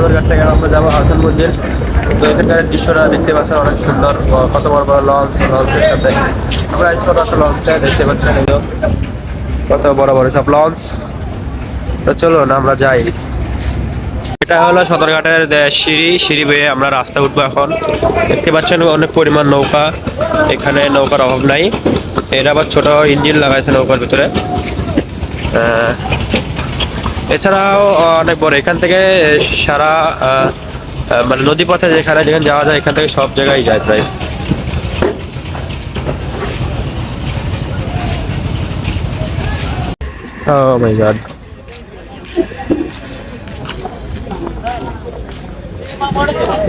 সদরঘাট থেকে আমরা যাব হাসান মন্দির তো এখানকার দৃশ্যটা দেখতে পাচ্ছেন অনেক সুন্দর কত বড় বড় লঞ্চ, লঞ্চের সাথে। আমরা এই ছোট একটা লঞ্চে দেখতে পাচ্ছেন কত বড় বড় সব লঞ্চ। তো চলুন আমরা যাই। এটা হলো সদরঘাটের সিঁড়ি সিঁড়ি বেয়ে আমরা রাস্তা উঠবো এখন। দেখতে পাচ্ছেন অনেক পরিমাণ নৌকা, এখানে নৌকার অভাব নাই। এটা আবার ছোট ইঞ্জিন লাগাইছে নৌকার ভিতরে। এছাড়াও অনেক বড়। এখান থেকে সারা আহ, আহ, মানে নদী পথে যেখানে যেখানে যাওয়া যায় এখান থেকে সব জায়গায় যায় প্রায়। Oh my god.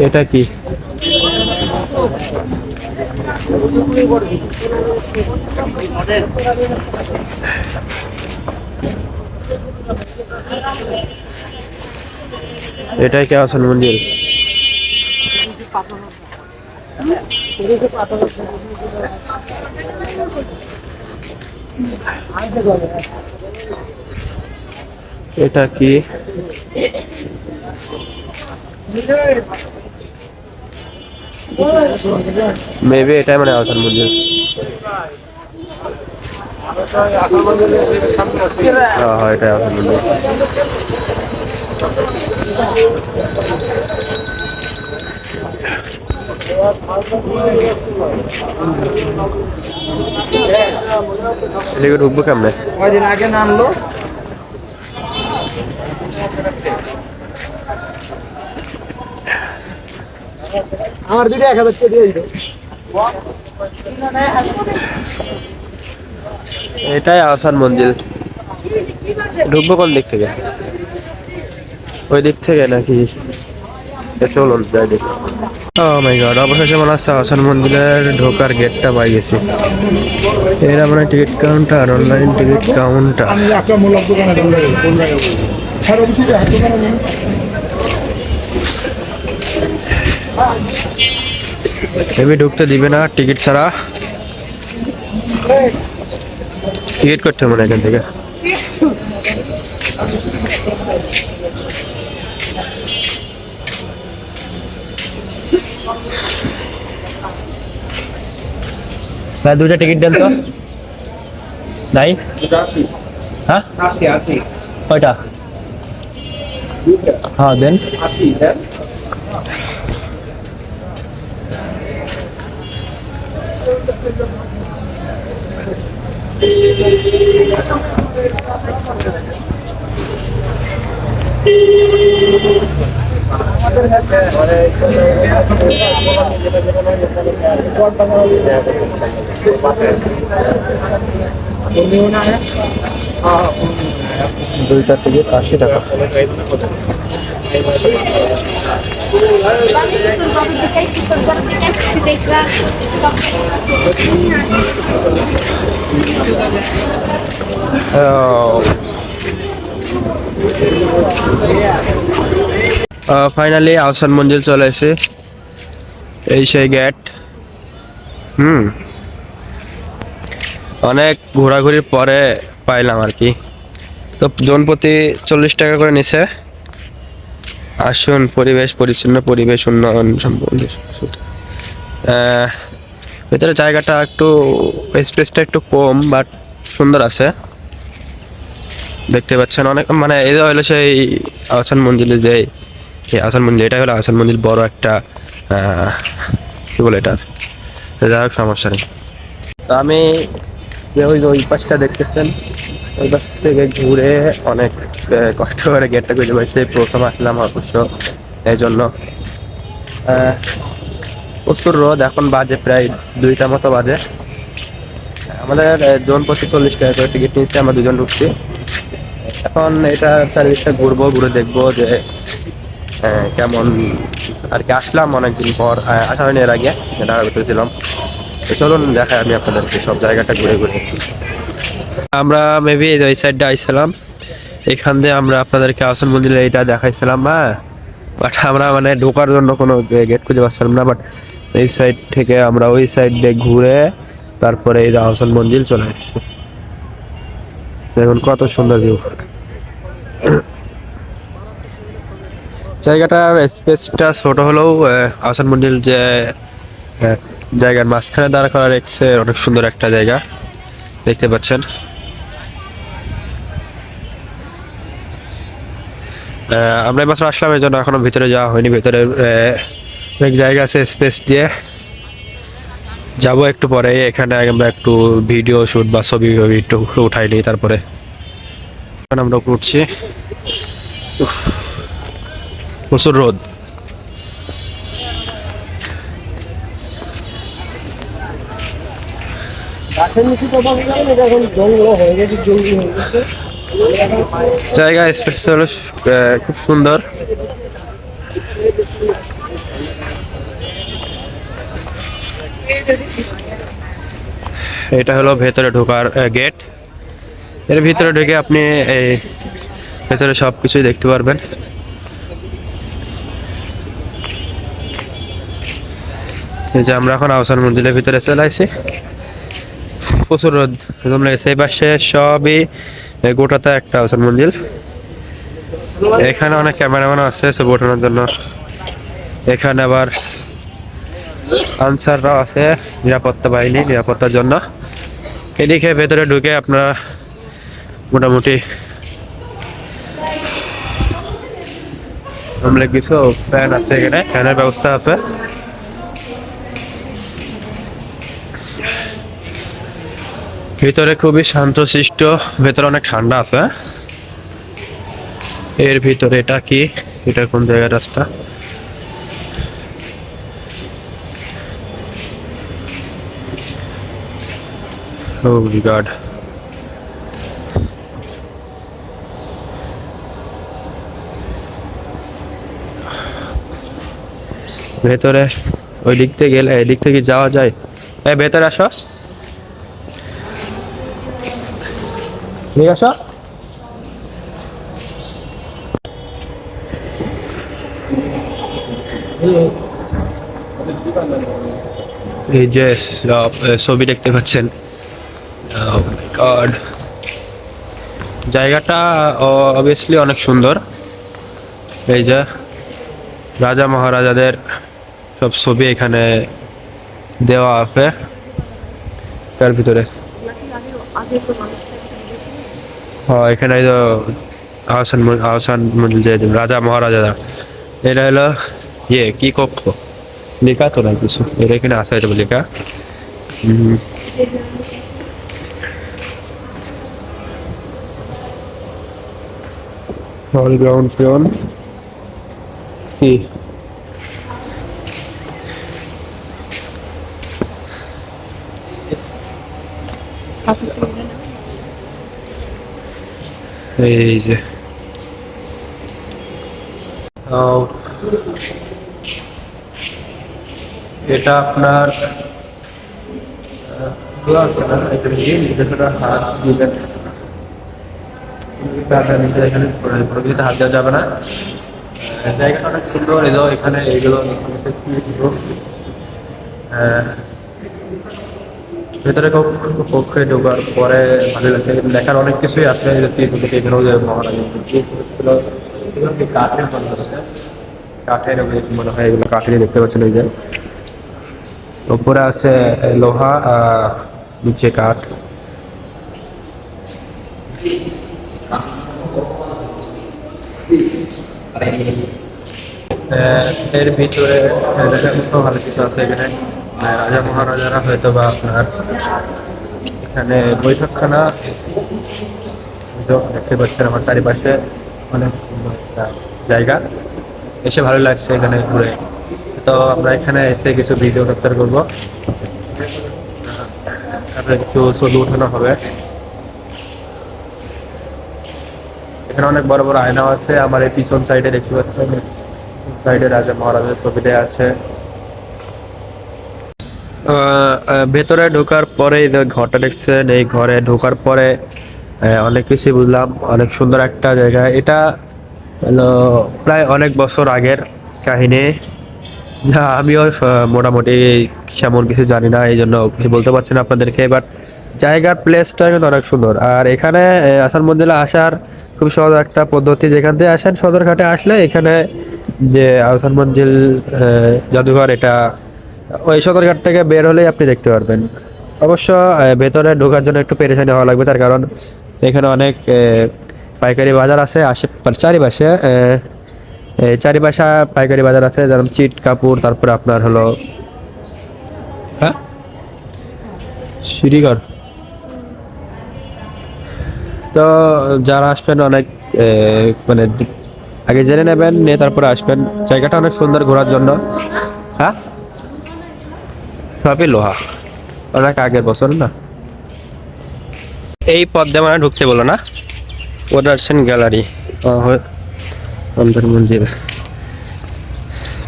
এটা কি? এটাই কি আসল মন্দির? এটা কি? মেবি এটাই মানে আসল মন্দির। হ্যাঁ হ্যাঁ এটাই আসল মন্দির। এদিকে ঢুকবো কেমনে? কয়দিন আগে নামলো আমার দিদি এক হাজার দিয়ে দিল এটাই আসান মন্দির ঢুকবো কোন দিক থেকে? ওই দিক থেকে নাকি চলুন যাই দেখি। ও মাই গড অবশেষে মনে হচ্ছে আসান মন্দিরের ঢোকার গেটটা পাই গেছি। এরা মানে ticket counter online ticket counter. AB ঢুকতে দিবে না টিকিট ছাড়া। টিকিট করতে হবে মনে এখান থেকে। ভাই দুইটা টিকিট দেন তো। নাই হ্যাঁ? কয়টা? হ্যাঁ দেন। দুইটা টিকিট আশি টাকা ফাইনালি আহসান মঞ্জিল চলে এসে এই সেই গেট হুম। অনেক ঘোরাঘুরির পরে পাইলাম আর কি। তো জন প্রতি চল্লিশ টাকা করে নিছে। আসুন, পরিবেশ, পরিচ্ছন্ন, পরিবেশ, উন্নয়ন সম্পর্কে। ভেতরে জায়গাটা একটু স্পেসটা একটু কম বাট সুন্দর আছে। দেখতে পাচ্ছেন অনেক মানে এই হলো সেই আহসান মন্দিরের যে এই আহসান মন্দির এটা হলো আহসান মন্দির বড় একটা কি বলে এটার যাই হোক, সমস্যা নেই। তো আমি ওই ওই পাশটা দেখতেছেন, ওই পাশ থেকে ঘুরে অনেক কষ্ট করে গেটটা খুঁজে পাইছে। প্রথম আসলাম অবশ্য এই জন্য। প্রচুর রোদ, এখন বাজে প্রায় দুইটা মতো বাজে। আমাদের জন প্রতি চল্লিশ টাকা করে টিকিট নিয়েছি, আমরা দুজন ঢুকছি। এখন এটা চারিদিকটা ঘুরবো, ঘুরে দেখব যে কেমন আর কি আসলাম অনেকদিন পর আসা হয়নি এর আগে ঢাকার ভিতরে ছিলাম চলুন, দেখাই আমি আপনাদেরকে সব জায়গাটা ঘুরে ঘুরে। আমরা মেবি ওই সাইডটা আইছিলাম। এখান দিয়ে আমরা আপনাদেরকে আসন মন্দিরে এইটা দেখাইছিলাম হ্যাঁ? বাট আমরা মানে ঢোকার জন্য কোনো গেট খুঁজে পাচ্ছিলাম না বাট এই সাইড থেকে আমরা ওই সাইড দিয়ে ঘুরে তারপরে এই আহসান মন্দির চলে এসেছি। দেখুন কত সুন্দর ভিউ জায়গাটার স্পেসটা ছোট হলেও আহ, আহসান মন্দির যে জায়গার মাঝখানে দাঁড়া করা রেখেছে অনেক সুন্দর একটা জায়গা। দেখতে পাচ্ছেন। আমরা মাত্র আসলাম এই জন্য এখনও ভিতরে যাওয়া হয়নি। ভিতরে অনেক জায়গা আছে স্পেস দিয়ে। যাব একটু পরে এখানে আমরা একটু ভিডিও শুট বা ছবি একটু উঠাই নিই তারপরে। আমরা উঠছি। প্রচুর রোদ। জায়গা স্পেস হলো খুব সুন্দর। এটা হলো ভেতরে ঢোকার গেটের ভিতরে ঢুকে আপনি এই ভেতরে সব কিছুই দেখতে পারবেন। যে আমরা এখন আহসান মন্দিরের ভিতরে চলে আসি প্রচুর রোদ। লেগেছে এই পাশে সবই গোটাতে একটা আহসান মন্দির। এখানে অনেক ক্যামেরাম্যানও আছে ছবি ওঠানোর জন্য। এখানে আবার আনসাররাও আছে নিরাপত্তা বাহিনী, নিরাপত্তার জন্য। এদিকে ভেতরে ঢুকে আপনারা মোটামুটি আমরা কিছু ফ্যান আছে এখানে। ফ্যানের ব্যবস্থা আছে। ভিতরে খুবই শান্তশিষ্ট, ভেতরে অনেক ঠান্ডা আছে। এর ভিতরে এটা কি? এটা কোন জায়গার রাস্তা? গড ভেতরে ওই দিক থেকে গেলে, এদিক থেকে যাওয়া যায়? এই ভেতরে আসো। ঠিক আছে এই যে ছবি দেখতে পাচ্ছেন। Oh my God. জায়গাটা অবভিয়াসলি অনেক সুন্দর। এই যে রাজা মহারাজাদের সব ছবি এখানে দেওয়া আছে। তার ভিতরে। এখানে এই যে আহসান মন- আহসান মন্দির যে রাজা মহারাজারা এটা হলো ইয়ে কি কক্ষ লেখা তো না কিছু এটা এখানে আছে এটা লেখা হুম। হল গ্রাউন্ড ফ্লোর কি এই যে এটা আপনার হাত এখানে হাত দেওয়া যাবে না জায়গাটা অনেক সুন্দর এখানে এগুলো ভেতরে কক্ষ- ঢোকার পরে ভালো লাগছে দেখার অনেক কিছুই আছে এখানেও মহারাজা ছিল কাঠের কাঠের মনে হয় এগুলো কাঠেরই দেখতে পাচ্ছেন ওই যে। উপরে আছে লোহা নিচে কাঠ। এর ভিতরে দেখার ভালো কিছু আছে এখানে। রাজা মহারাজারা হয়তো বা আপনার এখানে বৈঠকখানা দেখতে পাচ্ছেন আমার চারিপাশে অনেক জায়গা। এসে ভালো লাগছে এখানে ঘুরে। তো আমরা এখানে এসে কিছু ভিডিও ক্যাপচার করব। তারপরে কিছু ছবি উঠানো হবে। এখানে অনেক বড় বড় আয়নাও আছে। আমার এই পিছন সাইডে দেখতে পাচ্ছেন। সাইডে রাজা মহারাজের ছবি দেওয়া আছে। ভেতরে ঢোকার পরে ঘরটা দেখছেন, এই ঘরে ঢোকার পরে অনেক কিছু বুঝলাম। অনেক সুন্দর একটা জায়গা। এটা হলো প্রায় অনেক বছর আগের কাহিনী। যা আমিও মোটামুটি সেমন কিছু জানি না, এই জন্য কিছু বলতে পারছি না আপনাদেরকে বাট জায়গার প্লেসটা কিন্তু অনেক সুন্দর। আর এখানে আসার মন্দিরে আসার খুব সহজ একটা পদ্ধতি, যেখান থেকে আসেন সদরঘাটে আসলে এখানে যে আহসান মঞ্জিল জাদুঘর, এটা ওই সদরঘাট থেকে বের হলেই আপনি দেখতে পারবেন। অবশ্য ভেতরে ঢোকার জন্য একটু পেরেশানি হওয়া লাগবে, তার কারণ এখানে অনেক পাইকারি বাজার আছে আশে চারিপাশে চারিপাশে পাইকারি বাজার আছে, যেমন চিট কাপড় তারপরে আপনার হলো হ্যাঁ? তো যারা আসবেন অনেক মানে আগে জেনে নেবেন, নিয়ে তারপরে আসবেন। জায়গাটা অনেক সুন্দর ঘোরার জন্য। হ্যাঁ? সবই লোহা। অনেক আগের বছর না? এই পথ দিয়ে মানে ঢুকতে বলো না? প্রদর্শন গ্যালারি। অন্দর মন্দির।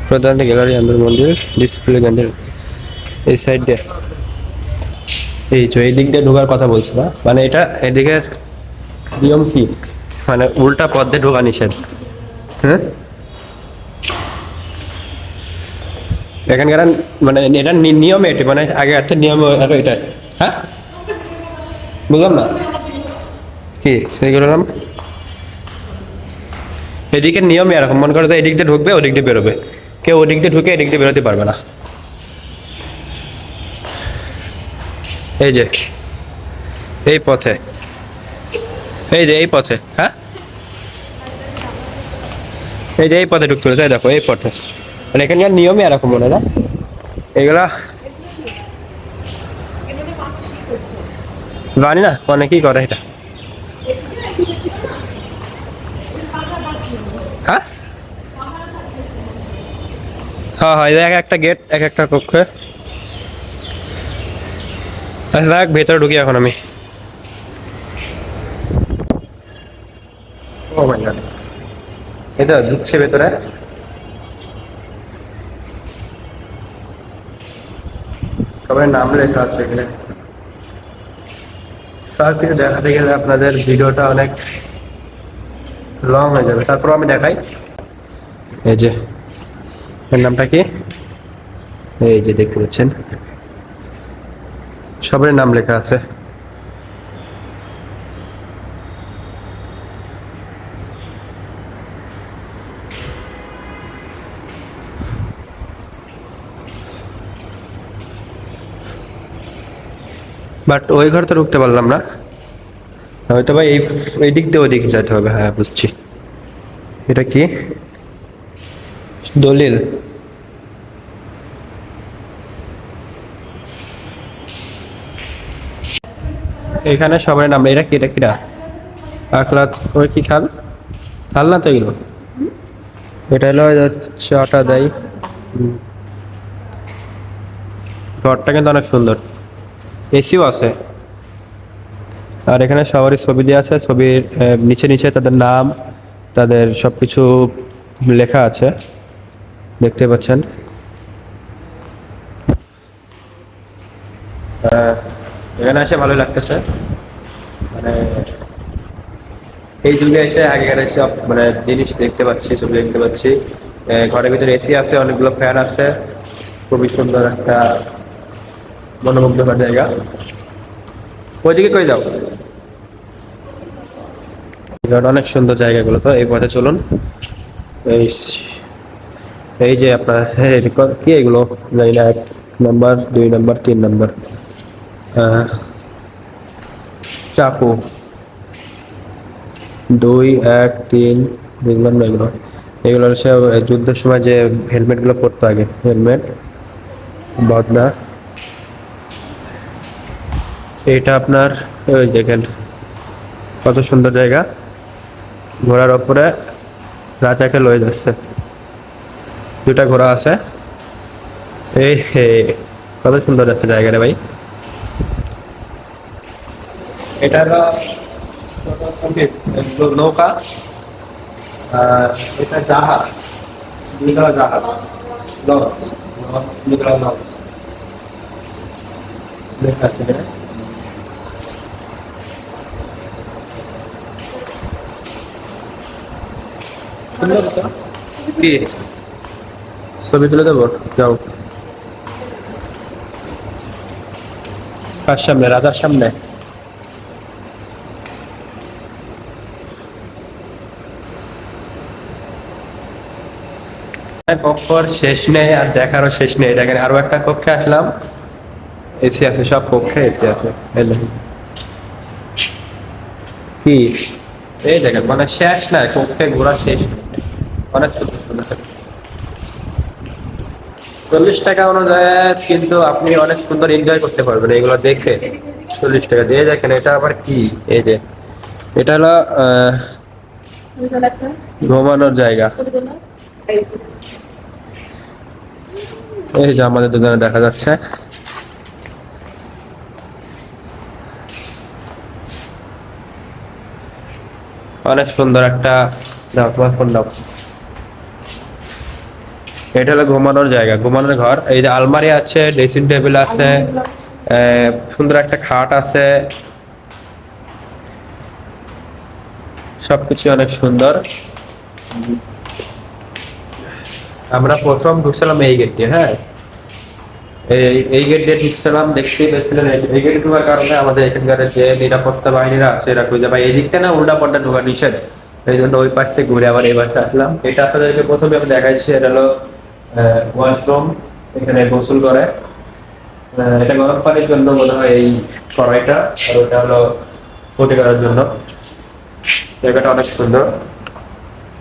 প্রধান গ্যালারি অন্দর মন্দির ডিসপ্লে গ্যান্ডেল এই সাইড দিয়ে এই তো এই দিক দিয়ে ঢোকার কথা বলছি না। মানে এটা এদিকের নিয়ম কি? মানে উল্টা পথ দিয়ে ঢোকা নিষেধ। হ্যাঁ? এখানকার মানে এটা নিয়ম এটি মানে আগে একটা নিয়ম এটা। হ্যাঁ? বুঝলাম না? কি? এইগুলো নাম? এদিকের নিয়ম এরকম। মনে করো এদিক দিয়ে ঢুকবে, ওদিক দিয়ে বেরোবে। কেউ ওদিক দিয়ে ঢুকে এদিক দিয়ে বেরোতে পারবে না। এই যে। এই পথে। এই যে এই পথে। হ্যাঁ? এই যে এই পথে ঢুকতে তাই দেখো, এই পথে। মানে এখানকার নিয়মই এরকম মনে না? এগুলা জানি না অনেকেই করে এটা? হ্যাঁ? হ্যাঁ হ্যাঁ এক একটা গেট এক একটা কক্ষে। আচ্ছা দেখ, ভেতরে ঢুকি এখন আমি। গড এই ঢুকছে ভেতরে? সবাই নাম লেখা আছে এখানে। সব দেখাতে গেলে আপনাদের ভিডিওটা অনেক লং হয়ে যাবে। তারপর আমি দেখাই। এই যে, এর নামটা কি? এই যে দেখতে পাচ্ছেন। সবার নাম লেখা আছে। বাট ওই ঘর তো ঢুকতে পারলাম না। হয়তো ভাই এই এই দিক দিয়ে ওই দিকে যেতে হবে হ্যাঁ বুঝছি। এটা কি? দলিল। এখানে সবাই নাম এটা কি এটা কিরা? আখলাত ওই কি খাল? খাল না তো এগুলো? এটা হলো চাটা দেয়। ঘরটা কিন্তু অনেক সুন্দর। এসিও আছে। আর এখানে সবারই ছবি দেওয়া আছে, ছবির নিচে নিচে তাদের নাম, তাদের সব কিছু লেখা আছে, দেখতে পাচ্ছেন। এখানে এসে ভালোই লাগতেছে। মানে এই যুগে এসে আগেকার এসে মানে জিনিস দেখতে পাচ্ছি, ছবি দেখতে পাচ্ছি। ঘরের ভিতরে এসি আছে, অনেকগুলো ফ্যান আছে। খুবই সুন্দর একটা মনোমুগ্ধকর জায়গা। ওইদিকে কই যাও? অনেক সুন্দর জায়গাগুলো তো, এই পথে চলুন। এই এই যে আপনার কি এগুলো? জানি না, এক নাম্বার, দুই নাম্বার, তিন নাম্বার। চাকু। দুই, এক, তিন না এগুলো। এগুলো হচ্ছে যুদ্ধের সময় যে হেলমেটগুলো পরতো আগে, হেলমেট, বদনা। এটা আপনার ওই দেখেন, কত সুন্দর জায়গা। ঘোড়ার ওপরে রাজাকে লয়ে যাচ্ছে দুটা ঘোড়া আছে। এই হে, কত সুন্দর একটা জায়গা রে ভাই। এটা হলো নৌকা, আর এটা জাহাজ দুইটা জাহাজ। লঞ্চ লঞ্চ এখানে। সুন্দর তো। ছবি তুলে দেবো? যাও। কার সামনে? রাজার সামনে? কক্ষর শেষ নেই, আর দেখারও শেষ নেই। এটা এখানে আরও একটা কক্ষে আসলাম। এসি আছে, সব কক্ষে এসি আছে। কি? এই দেখেন মানে শেষ নাই কক্ষে ঘোরা শেষ। অনেক সুন্দর চল্লিশ টাকা অনুযায়ী কিন্তু আপনি অনেক সুন্দর এনজয় করতে পারবেন, এগুলো দেখে চল্লিশ টাকা দিয়ে। দেখেন, এটা আবার কি? এই যে, এটা হলো ঘুমানোর জায়গা। এই যে আমাদের দুজনে দেখা যাচ্ছে। অনেক সুন্দর একটা দাও, তোমার ফোন দাও এটা হলো ঘুমানোর জায়গা ঘুমানোর ঘর। এই যে আলমারি আছে ড্রেসিং টেবিল আছে সুন্দর একটা খাট আছে। সবকিছু অনেক সুন্দর। আমরা প্রথম ঢুকছিলাম এই গেট দিয়ে হ্যাঁ? এই গেট দিয়ে ঢুকছিলাম দেখতেই পেয়েছিলেন এই- গেটে ঢোকার কারণে আমাদের এখানকার যে নিরাপত্তা বাহিনীরা আছে, এরা খুঁজে পাই এই না উল্টা পাল্টা ঢোকা নিষেধ। এই জন্য ওই পাশ থেকে ঘুরে আবার এই পাশে আসলাম। এটা আপনাদেরকে প্রথমে আমি দেখাইছি এটা হলো ওয়াশরুম, এখানে গোসল করে। এটা গরম পানির জন্য মনে হয় এই কড়াইটা, আর ওটা হলো পটি করার জন্য। জায়গাটা অনেক সুন্দর।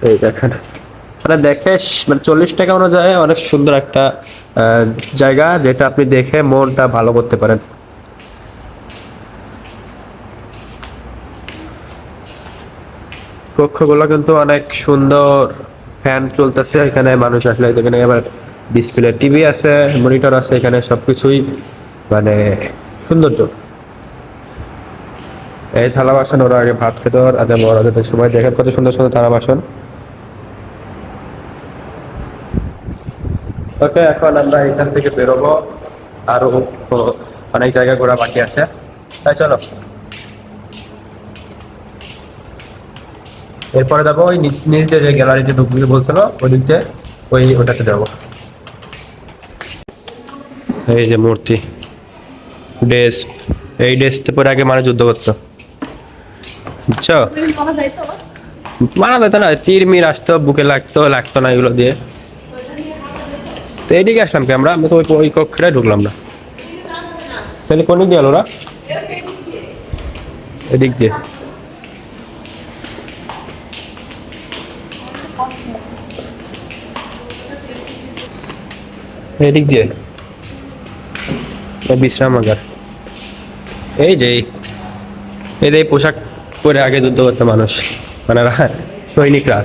এই দেখেন। মানে দেখে মানে চল্লিশ টাকা অনুযায়ী অনেক সুন্দর একটা জায়গা যেটা আপনি দেখে মনটা ভালো করতে পারেন। কক্ষগুলো কিন্তু অনেক সুন্দর ফ্যান চলতেছে, এখানে মানুষ আসলে এখানে আবার ডিসপ্লে টিভি আছে, মনিটর আছে, এখানে সবকিছুই মানে সৌন্দর্য। এই থালা বাসন, ওরা আগে ভাত খেতে, আর বড় যাদের সময় দেখেন কত সুন্দর সুন্দর থালা বাসন। ওকে এখন আমরা এখান থেকে বেরোবো। আরও অনেক জায়গা ঘোরা বাকি আছে। তাই চলো। এরপরে যাব ওই নিচ নিচে যে গ্যালারিতে ঢুকবে বলছিল ওই দিক ওই ওটাতে যাব। এই যে মূর্তি। ড্রেস। এই ড্রেসতে পরে আগে মানে যুদ্ধ করছ বুঝছ? মানা যেত না তীর মির আসতো বুকে লাগতো লাগতো না এগুলো দিয়ে। তো এইদিকে আসলাম কি আমরা? আমি তো ওই ওই কক্ষে ঢুকলাম না। তাহলে কোন দিক দিয়ে ওরা? এদিক দিয়ে। এদিক দিয়ে। বিশ্রামাগার এই যে, এই- যে পোশাক পরে আগে যুদ্ধ করতো মানুষ। মানে সৈনিকরা?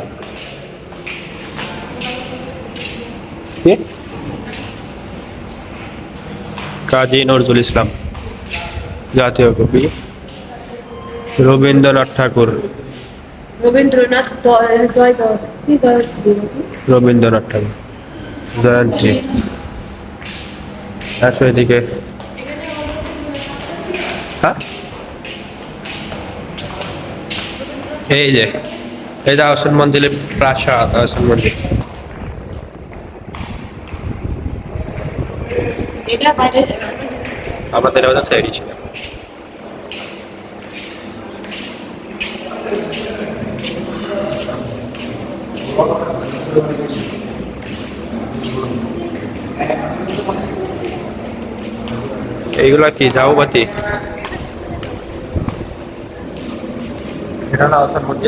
কাজী নজরুল ইসলাম জাতীয় কবি রবীন্দ্রনাথ ঠাকুর। রবীন্দ্রনাথ? রবীন্দ্রনাথ ঠাকুর জয়ন্তী। আসো এদিকে। হ্যাঁ? এই যে এই যে আহসান মঞ্জিলের প্রাসাদ আহসান মঞ্জিল। আমাদের ওটা সাইডই ছিল এইগুলা কি ঝাউবাতি এটা না আসার মধ্যে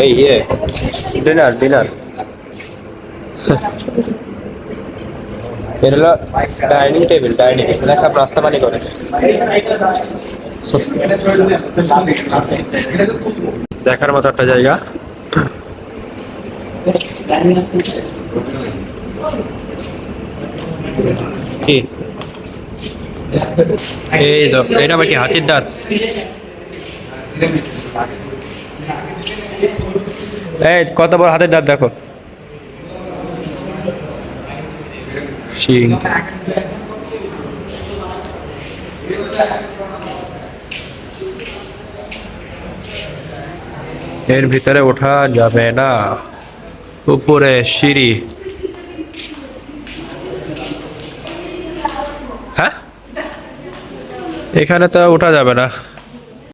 এই ইয়ে। Dinner dinner. এটা হলো ডাইনিং টেবিল ডাইনিং। দেখা রাস্তা পানি করে। দেখার মতো একটা জায়গা। কি? এই তো এটা আবার কি হাতির দাঁত? এই, কত বড় হাতের দাঁত দেখো। এর ভিতরে ওঠা যাবে না। উপরে সিঁড়ি। হ্যাঁ? এখানে তো ওঠা যাবে না।